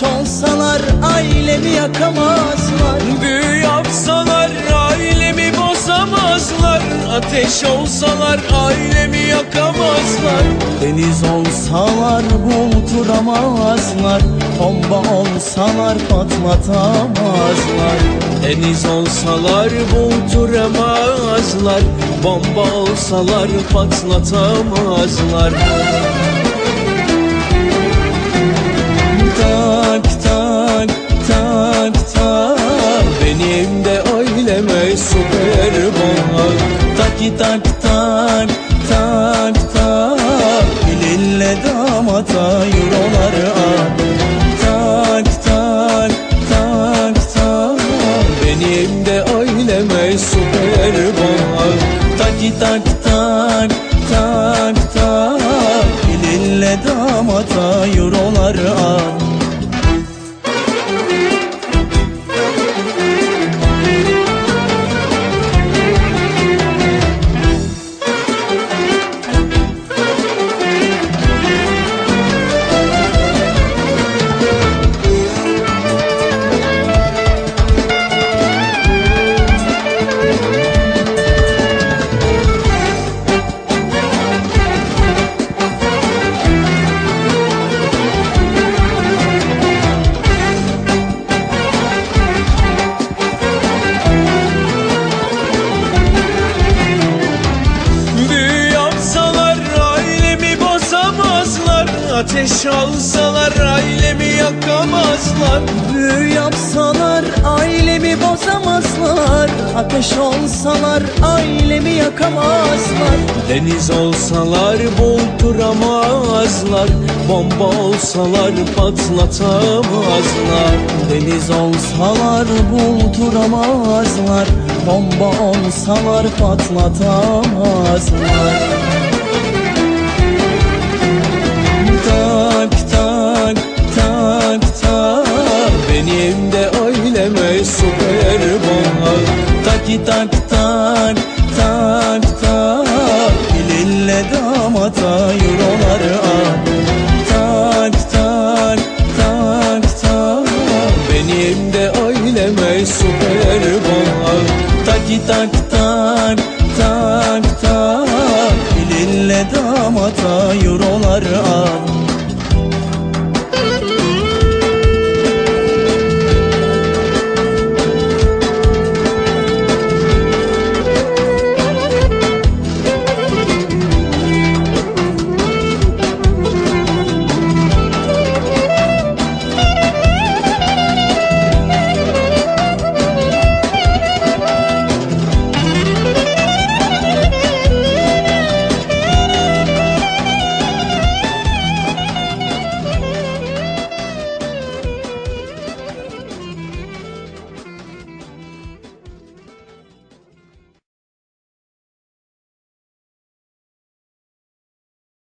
olsalar ailemi yakamazlar. Büyü yapsalar ailemi bozamazlar. Ateş olsalar ailemi yakamazlar. Deniz olsalar bulduramazlar Bomba olsalar patlatamazlar. Deniz olsalar bulduramazlar Bomba olsalar patlatamazlar Taki tak tak tak tak Gelinle damata eurolar at Tak tak tak tak Benim de aileme süper bomba Taki tak tak tak tak Gelinle damata eurolar at Ateş alsalar ailemi yakamazlar. Büyü yapsalar ailemi bozamazlar. Ateş olsalar ailemi yakamazlar. Deniz olsalar bulduramazlar Bomba olsalar patlatamazlar. Deniz olsalar bulduramazlar Bomba olsalar patlatamazlar Benim de öyleme süper bomba Taki tak tak tak tak. Gelinle damata eurolar al ah. Tak tak tak tak. Benim de öyleme süper bomba Taki tak tak tak tak. Gelinle damata eurolar al ah.